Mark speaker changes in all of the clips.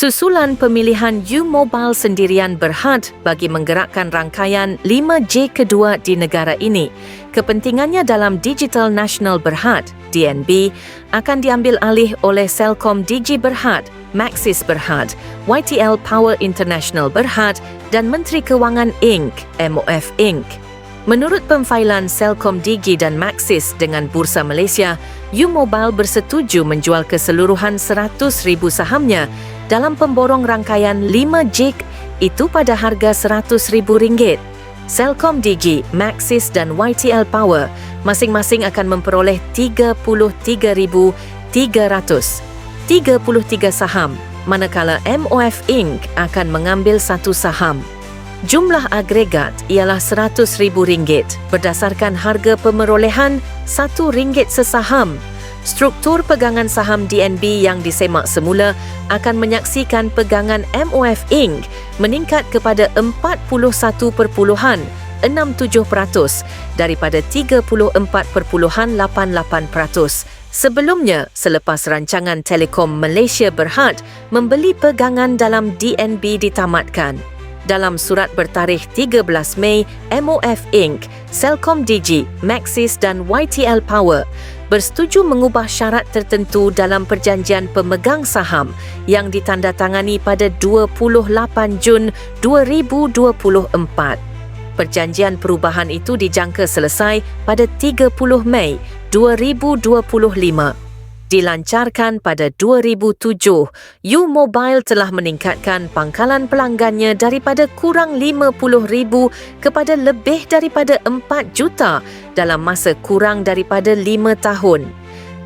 Speaker 1: Susulan pemilihan U-Mobile sendirian berhad bagi menggerakkan rangkaian 5G kedua di negara ini. Kepentingannya dalam Digital National Berhad, DNB, akan diambil alih oleh Celcom Digi Berhad, Maxis Berhad, YTL Power International Berhad dan Menteri Kewangan Inc., MOF Inc. Menurut pemfailan Celcom Digi dan Maxis dengan Bursa Malaysia, U-Mobile bersetuju menjual keseluruhan 100,000 sahamnya dalam pemborong rangkaian 5G itu pada harga RM100,000. Celcom Digi, Maxis dan YTL Power masing-masing akan memperoleh 33,300 33 saham manakala MOF Inc. akan mengambil satu saham. Jumlah agregat ialah RM100,000 berdasarkan harga pemerolehan RM1 sesaham struktur pegangan saham DNB yang disemak semula akan menyaksikan pegangan MOF Inc. meningkat kepada 41.67% daripada 34.88%. Sebelumnya, selepas rancangan Telekom Malaysia Berhad membeli pegangan dalam DNB ditamatkan. Dalam surat bertarikh 13 Mei, MOF Inc., Celcom Digi, Maxis dan YTL Power bersetuju mengubah syarat tertentu dalam perjanjian pemegang saham yang ditandatangani pada 28 Jun 2024. Perjanjian perubahan itu dijangka selesai pada 30 Mei 2025 dilancarkan pada 2007, U-Mobile telah meningkatkan pangkalan pelanggannya daripada kurang 50,000 kepada lebih daripada 4 juta dalam masa kurang daripada 5 tahun.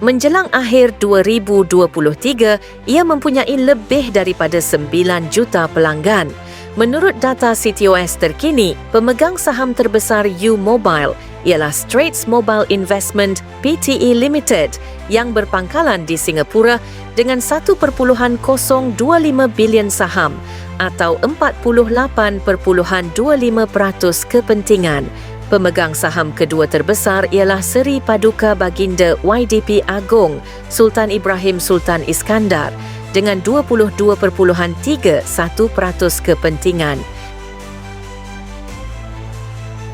Speaker 1: Menjelang akhir 2023, ia mempunyai lebih daripada 9 juta pelanggan. Menurut data CTOS terkini, pemegang saham terbesar U-Mobile ialah Straits Mobile Investment Pte Limited yang berpangkalan di Singapura dengan 1.025 bilion saham atau 48.25% kepentingan. Pemegang saham kedua terbesar ialah Seri Paduka Baginda YDP Agong Sultan Ibrahim Sultan Iskandar dengan 22.31% kepentingan.